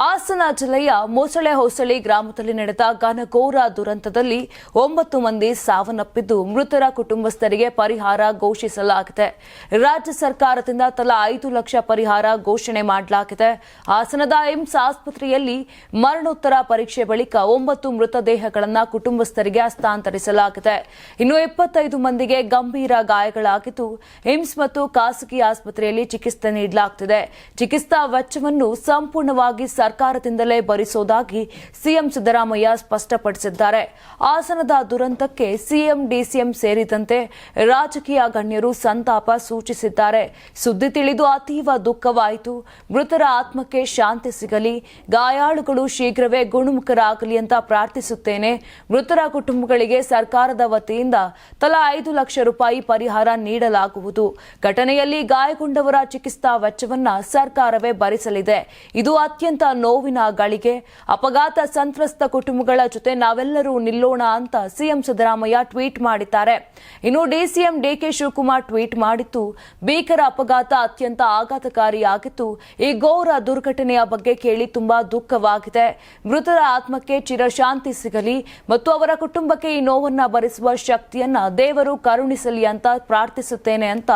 ಹಾಸನ ಜಿಲ್ಲೆಯ ಮೊಸಳೆ ಹೊಸಳಿ ಗ್ರಾಮದಲ್ಲಿ ನಡೆದ ಘನಘೋರ ದುರಂತದಲ್ಲಿ ಒಂಬತ್ತು ಮಂದಿ ಸಾವನ್ನಪ್ಪಿದ್ದು ಮೃತರ ಕುಟುಂಬಸ್ಥರಿಗೆ ಪರಿಹಾರ ಘೋಷಿಸಲಾಗಿದೆ. ರಾಜ್ಯ ಸರ್ಕಾರದಿಂದ ತಲಾ ಐದು ಲಕ್ಷ ಪರಿಹಾರ ಘೋಷಣೆ ಮಾಡಲಾಗಿದೆ. ಹಾಸನದ ಏಮ್ಸ್ ಆಸ್ಪತ್ರೆಯಲ್ಲಿ ಮರಣೋತ್ತರ ಪರೀಕ್ಷೆ ಬಳಿಕ ಒಂಬತ್ತು ಮೃತದೇಹಗಳನ್ನು ಕುಟುಂಬಸ್ಥರಿಗೆ ಹಸ್ತಾಂತರಿಸಲಾಗಿದೆ. ಇನ್ನು ಇಪ್ಪತ್ತೈದು ಮಂದಿಗೆ ಗಂಭೀರ ಗಾಯಗಳಾಗಿದ್ದು, ಏಮ್ಸ್ ಮತ್ತು ಖಾಸಗಿ ಆಸ್ಪತ್ರೆಯಲ್ಲಿ ಚಿಕಿತ್ಸೆ ನೀಡಲಾಗುತ್ತಿದೆ ಚಿಕಿತ್ಸಾ ವೆಚ್ಚವನ್ನು ಸಂಪೂರ್ಣವಾಗಿ ಸರ್ಕಾರದಿಂದಲೇ ಭರಿಸುವುದಾಗಿ ಸಿಎಂ ಸಿದ್ದರಾಮಯ್ಯ ಸ್ಪಷ್ಟಪಡಿಸಿದ್ದಾರೆ. ಹಾಸನದ ದುರಂತಕ್ಕೆ ಸಿಎಂ, ಡಿಸಿಎಂ ಸೇರಿದಂತೆ ರಾಜಕೀಯ ಗಣ್ಯರು ಸಂತಾಪ ಸೂಚಿಸಿದ್ದಾರೆ. ಸುದ್ದಿ ತಿಳಿದು ಅತೀವ ದುಃಖವಾಯಿತು. ಮೃತರ ಆತ್ಮಕ್ಕೆ ಶಾಂತಿ ಸಿಗಲಿ, ಗಾಯಾಳುಗಳು ಶೀಘ್ರವೇ ಗುಣಮುಖರಾಗಲಿ ಅಂತ ಪ್ರಾರ್ಥಿಸುತ್ತೇನೆ. ಮೃತರ ಕುಟುಂಬಗಳಿಗೆ ಸರ್ಕಾರದ ವತಿಯಿಂದ ತಲಾ ಐದು ಲಕ್ಷ ರೂಪಾಯಿ ಪರಿಹಾರ ನೀಡಲಾಗುವುದು. ಘಟನೆಯಲ್ಲಿ ಗಾಯಗೊಂಡವರ ಚಿಕಿತ್ಸಾ ವೆಚ್ಚವನ್ನ ಸರ್ಕಾರವೇ ಭರಿಸಲಿದೆ. ಇದು ಅತ್ಯಂತ ನೋವಿನ ಗಳಿಗೆ ಅಪಘಾತ ಸಂತ್ರಸ್ತ ಕುಟುಂಬಗಳ ಜೊತೆ ನಾವೆಲ್ಲರೂ ನಿಲ್ಲೋಣ ಅಂತ ಸಿಎಂ ಸಿದ್ದರಾಮಯ್ಯ ಟ್ವೀಟ್ ಮಾಡಿದ್ದಾರೆ. ಇನ್ನು ಡಿಸಿಎಂ ಡಿಕೆ ಶಿವಕುಮಾರ್ ಟ್ವೀಟ್ ಮಾಡಿದ್ದು, ಭೀಕರ ಅಪಘಾತ ಅತ್ಯಂತ ಆಘಾತಕಾರಿಯಾಗಿತ್ತು ಈ ಘೋರ ದುರ್ಘಟನೆಯ ಬಗ್ಗೆ ಕೇಳಿ ತುಂಬಾ ದುಃಖವಾಗಿದೆ. ಮೃತರ ಆತ್ಮಕ್ಕೆ ಚಿರಶಾಂತಿ ಸಿಗಲಿ ಮತ್ತು ಅವರ ಕುಟುಂಬಕ್ಕೆ ಈ ನೋವನ್ನ ಭರಿಸುವ ಶಕ್ತಿಯನ್ನ ದೇವರು ಕರುಣಿಸಲಿ ಅಂತ ಪ್ರಾರ್ಥಿಸುತ್ತೇನೆ ಅಂತ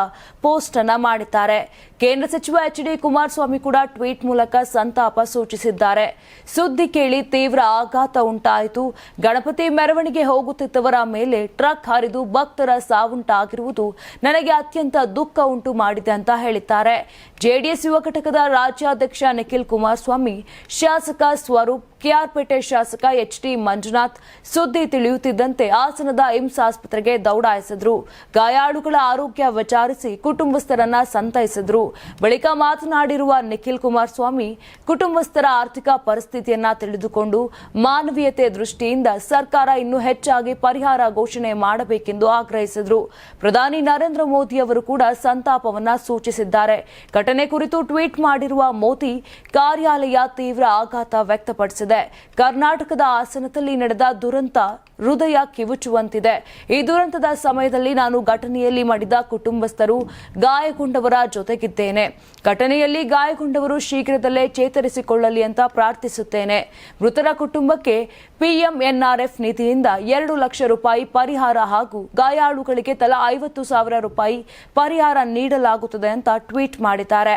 ಪೋಸ್ಟ್ ಅನ್ನ ಮಾಡಿದ್ದಾರೆ. ಕೇಂದ್ರ ಸಚಿವ ಎಚ್ ಡಿ ಕುಮಾರಸ್ವಾಮಿ ಕೂಡ ಟ್ವೀಟ್ ಮೂಲಕ ಸಂತಾಪ ಸೂಚಿಸಿದ್ದಾರೆ. ಸುದ್ದಿ ಕೇಳಿ ತೀವ್ರ ಆಘಾತ ಉಂಟಾಯಿತು. ಗಣಪತಿ ಮೆರವಣಿಗೆ ಹೋಗುತ್ತಿದ್ದವರ ಮೇಲೆ ಟ್ರಕ್ ಹರಿದು ಭಕ್ತರ ಸಾವುಂಟಾಗಿರುವುದು ನನಗೆ ಅತ್ಯಂತ ದುಃಖ ಉಂಟು ಮಾಡಿದೆ ಅಂತ ಹೇಳಿದ್ದಾರೆ. ಜೆಡಿಎಸ್ ಯುವ ಘಟಕದ ರಾಜ್ಯಾಧ್ಯಕ್ಷ ನಿಖಿಲ್ ಕುಮಾರಸ್ವಾಮಿ ಶಾಸಕ ಸ್ವರೂಪ್ ಕೆಆರ್ಪೇಟೆ ಶಾಸಕ ಎಚ್ ಡಿ ಮಂಜುನಾಥ್ ಸುದ್ದಿ ತಿಳಿಯುತ್ತಿದ್ದಂತೆ ಹಾಸನದ ಏಮ್ಸ್ ಆಸ್ಪತ್ರೆಗೆ ದೌಡಾಯಿಸಿದ್ರು ಗಾಯಾಳುಗಳ ಆರೋಗ್ಯ ವಿಚಾರಿಸಿ ಕುಟುಂಬಸ್ಥರನ್ನ ಸಂತೈಸಿದ್ರು. ಬಳಿಕ ಮಾತನಾಡಿರುವ ನಿಖಿಲ್ ಕುಮಾರಸ್ವಾಮಿ, ಕುಟುಂಬಸ್ಥರ ಆರ್ಥಿಕ ಪರಿಸ್ಥಿತಿಯನ್ನ ತಿಳಿದುಕೊಂಡು ಮಾನವೀಯತೆ ದೃಷ್ಟಿಯಿಂದ ಸರ್ಕಾರ ಇನ್ನೂ ಹೆಚ್ಚಾಗಿ ಪರಿಹಾರ ಘೋಷಣೆ ಮಾಡಬೇಕೆಂದು ಆಗ್ರಹಿಸಿದ್ರು. ಪ್ರಧಾನಿ ನರೇಂದ್ರ ಮೋದಿ ಅವರು ಕೂಡ ಸಂತಾಪವನ್ನ ಸೂಚಿಸಿದ್ದಾರೆ. ಘಟನೆ ಕುರಿತು ಟ್ವೀಟ್ ಮಾಡಿರುವ ಮೋದಿ, ಕಾರ್ಯಾಲಯ ತೀವ್ರ ಆಘಾತ ವ್ಯಕ್ತಪಡಿಸಿದೆ. ಕರ್ನಾಟಕದ ಆಸನದಲ್ಲಿ ನಡೆದ ದುರಂತ ಹೃದಯ ಕಿವುಚುವಂತಿದೆ. ಈ ದುರಂತದ ಸಮಯದಲ್ಲಿ ನಾನು ಘಟನೆಯಲ್ಲಿ ಮಾಡಿದ ಕುಟುಂಬಸ್ಥರು ಗಾಯಗೊಂಡವರ ಜೊತೆಗಿದ್ದೇನೆ. ಘಟನೆಯಲ್ಲಿ ಗಾಯಗೊಂಡವರು ಶೀಘ್ರದಲ್ಲೇ ಚೇತರಿಸಿಕೊಳ್ಳಲಿ ಅಂತ ಪ್ರಾರ್ಥಿಸುತ್ತೇನೆ. ಮೃತರ ಕುಟುಂಬಕ್ಕೆ ಪಿಎಂಎನ್ಆರ್ಎಫ್ ನಿಧಿಯಿಂದ ಎರಡು ಲಕ್ಷ ರೂಪಾಯಿ ಪರಿಹಾರ ಹಾಗೂ ಗಾಯಾಳುಗಳಿಗೆ ತಲಾ ಐವತ್ತು ಸಾವಿರ ರೂಪಾಯಿ ಪರಿಹಾರ ನೀಡಲಾಗುತ್ತದೆ ಅಂತ ಟ್ವೀಟ್ ಮಾಡಿದ್ದಾರೆ.